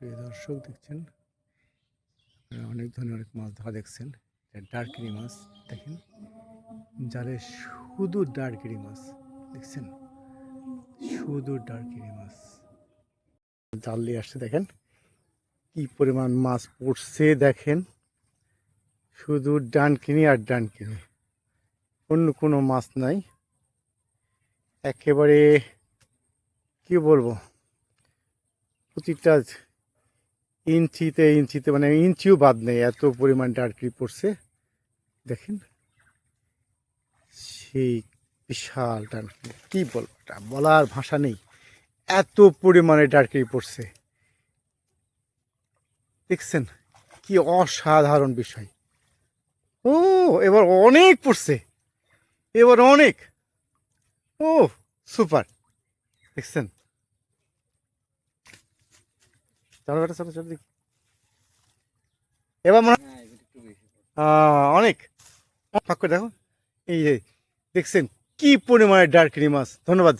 প্রিয় দর্শক, দেখছেন? অনেক ধরনের অনেক মাছ ধরা দেখছেন। ডার্কিনি মাছ, দেখেন? জালে শুধু ডার্কিনি মাছ, দেখছেন? শুধু ডার্কিনি মাছ। জাল নিয়ে আসছে, দেখেন? কি পরিমাণ মাছ পড়ছে, দেখেন? শুধু ডানকিনি আর ডানকিনি। অন্য কোনো মাছ নাই। একেবারে, কি বলব? প্রতিটা ইঞ্চিতে ইঞ্চিতে মানে ইঞ্চিও বাদ নেই, এত পরিমাণ ডার্কি পড়ছে। দেখেন, সেই বিশাল ডার্কি কি বলব বলার ভাষা নেই। এত পরিমাণে ডার্কি পড়ছে। দেখছেন, কি অসাধারণ বিষয়। ও, এবার অনেক পড়ছে। এবার অনেক। ও সুপার দেখছেন চলো বেটা চলো চলো দেখি। এবার মনে হয় অনেক। ফাঁক করে দেখো। এই যে দেখছেন কি পরিমাণে ডার্কিনি মাছ ধন্যবাদ।